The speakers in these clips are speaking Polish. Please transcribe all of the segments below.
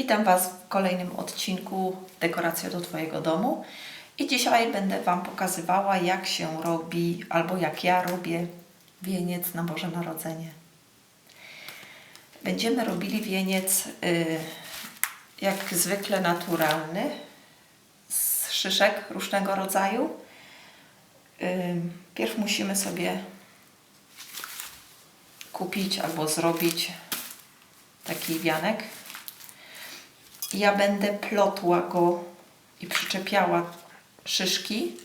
Witam Was w kolejnym odcinku Dekoracja do Twojego domu. I dzisiaj będę Wam pokazywała, jak się robi, albo jak ja robię wieniec na Boże Narodzenie. Będziemy robili wieniec y, jak zwykle naturalny, z szyszek różnego rodzaju. Y, Pierw musimy sobie kupić albo zrobić taki wianek. Ja będę plotła go i przyczepiała szyszki.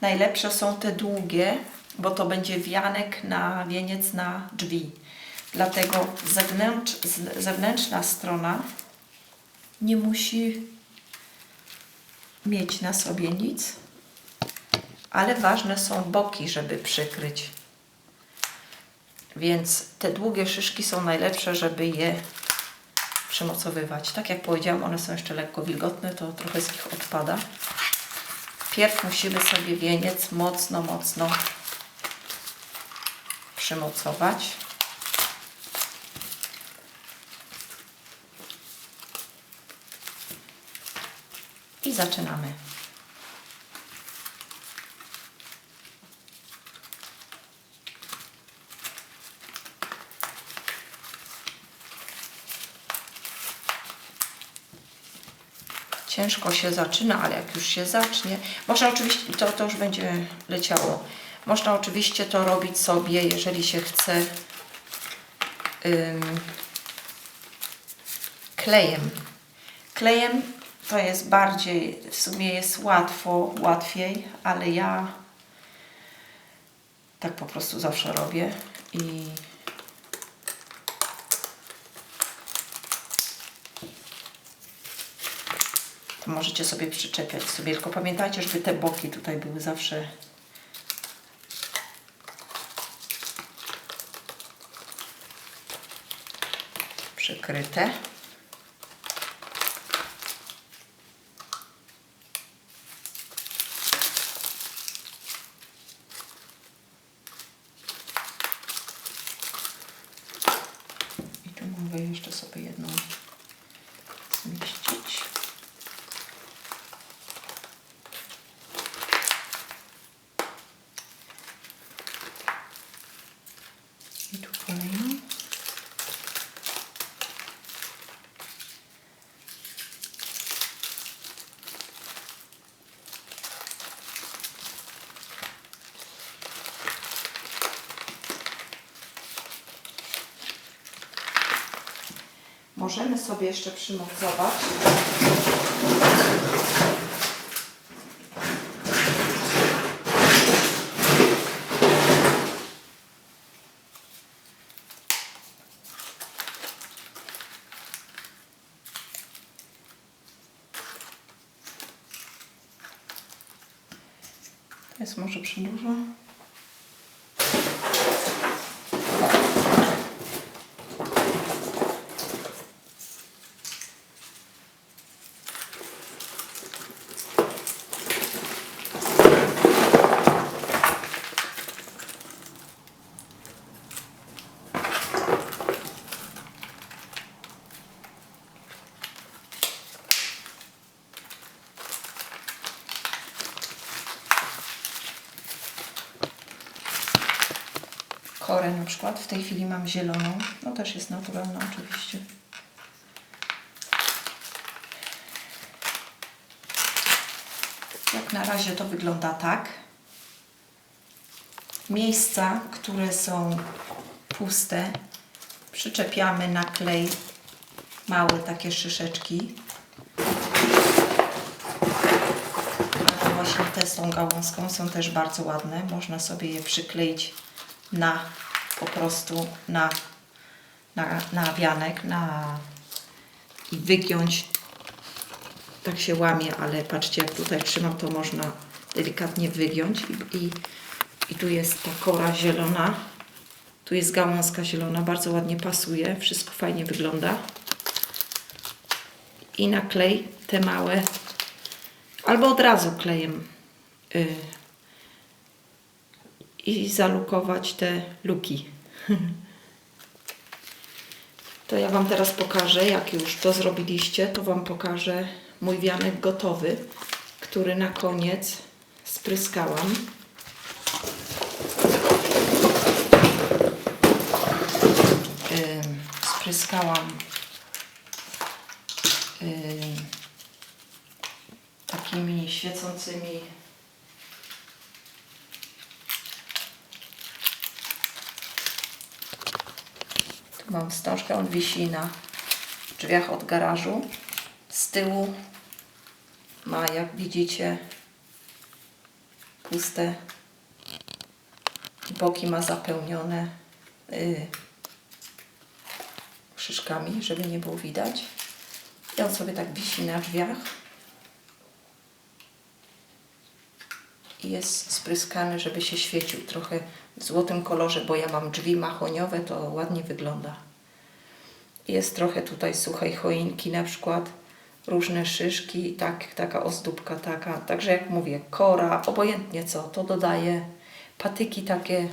Najlepsze są te długie, bo to będzie wianek na wieniec na drzwi. Dlatego zewnętrz, zewnętrzna strona nie musi mieć na sobie nic, ale ważne są boki, żeby przykryć. Więc te długie szyszki są najlepsze, żeby je przymocowywać. Tak jak powiedziałam, one są jeszcze lekko wilgotne, to trochę z nich odpada. Pierw musimy sobie wieniec mocno, mocno przymocować. I zaczynamy. Ciężko się zaczyna, ale jak już się zacznie, można oczywiście, to, to już będzie leciało. Można oczywiście to robić sobie, jeżeli się chce ym, klejem. Klejem to jest bardziej, w sumie jest łatwo, łatwiej, ale ja tak po prostu zawsze robię i możecie sobie przyczepiać sobie, tylko pamiętajcie, żeby te boki tutaj były zawsze przykryte. I tu mogę jeszcze sobie jedną zmieścić. I tu kolejną. Możemy sobie jeszcze przymocować. Jest może przy korę na przykład. W tej chwili mam zieloną. No też jest naturalna oczywiście. Jak na razie to wygląda tak. Miejsca, które są puste, przyczepiamy na klej małe takie szyszeczki. Ale właśnie te z tą gałązką są też bardzo ładne. Można sobie je przykleić na po prostu na, na, na wianek, na i wygiąć. Tak się łamie, ale patrzcie, jak tutaj trzymam, to można delikatnie wygiąć. I, i, i tu jest ta kora zielona. Tu jest gałązka zielona, bardzo ładnie pasuje, wszystko fajnie wygląda. I na klej te małe, albo od razu klejem y, i zalukować te luki. To ja Wam teraz pokażę, jak już to zrobiliście, to Wam pokażę mój wianek gotowy, który na koniec spryskałam. Spryskałam takimi świecącymi mam wstążkę, on wisi na drzwiach od garażu. Z tyłu ma, jak widzicie, puste. Boki ma zapełnione y, szyszkami, żeby nie było widać. I on sobie tak wisi na drzwiach. I jest spryskany, żeby się świecił trochę w złotym kolorze, bo ja mam drzwi mahoniowe, to ładnie wygląda. Jest trochę tutaj suchej choinki na przykład, różne szyszki, tak, taka ozdóbka taka. Także jak mówię, kora, obojętnie co, to dodaję. Patyki takie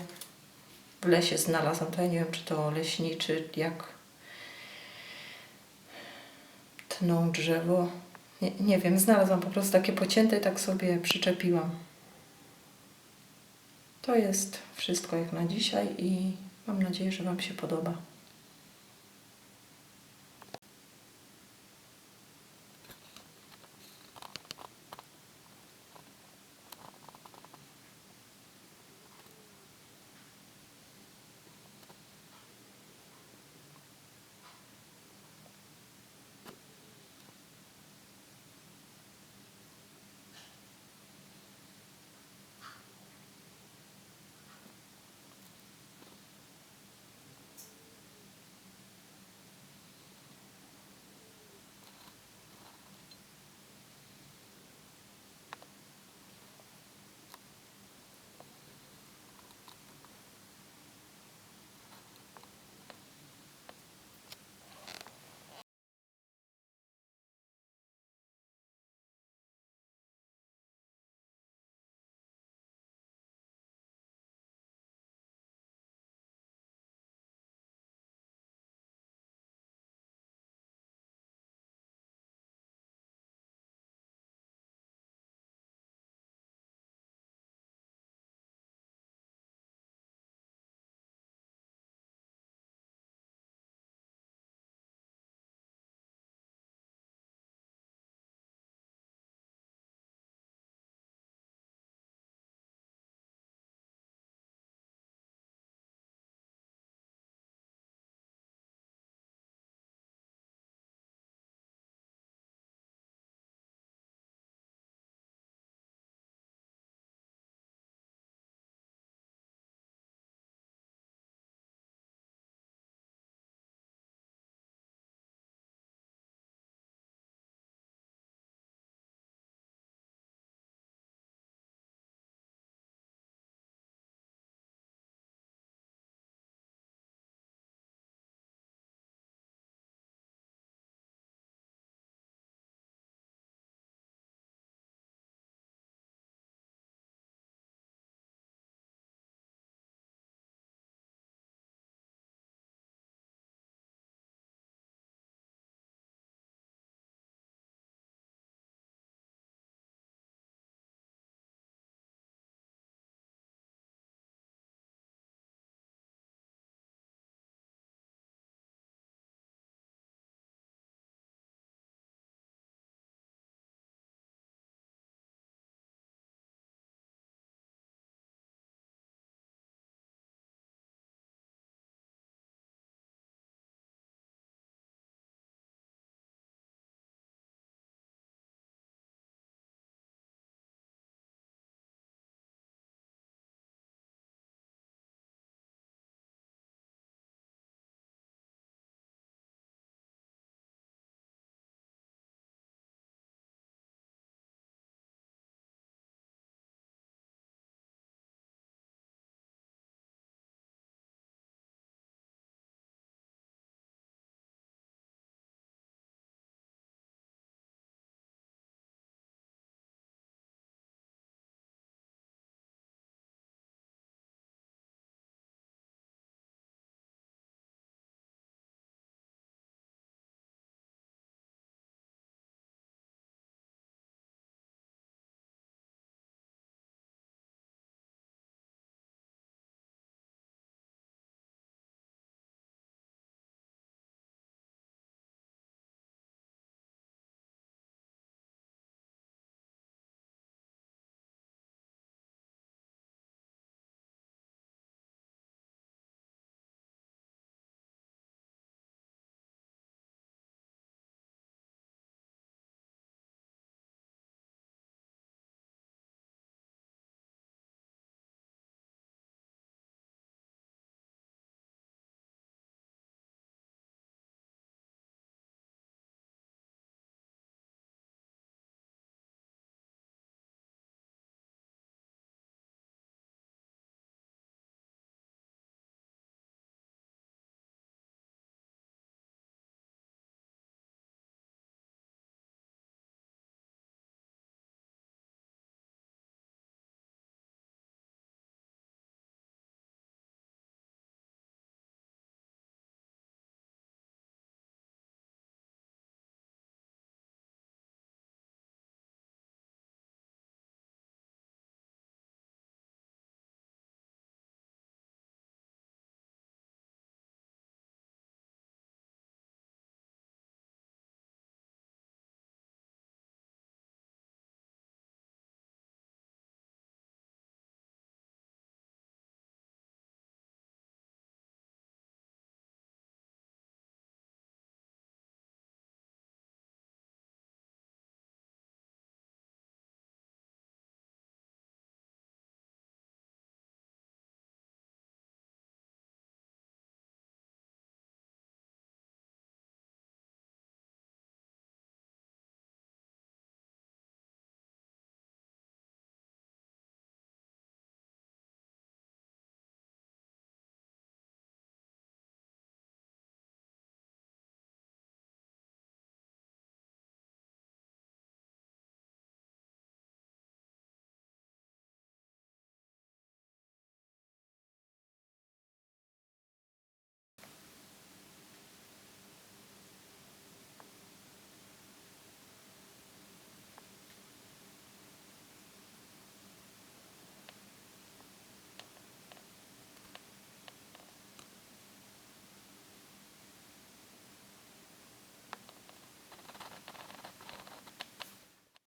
w lesie znalazłam, to ja nie wiem czy to leśniczy, jak tną drzewo. Nie, nie wiem, znalazłam po prostu takie pocięte i tak sobie przyczepiłam. To jest wszystko jak na dzisiaj i mam nadzieję, że Wam się podoba.